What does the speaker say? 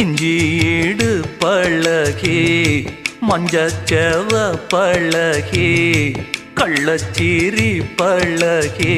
இஞ்சியீடு பழகி மஞ்சச்செவ பழகி கள்ளச்சீரி பழகி.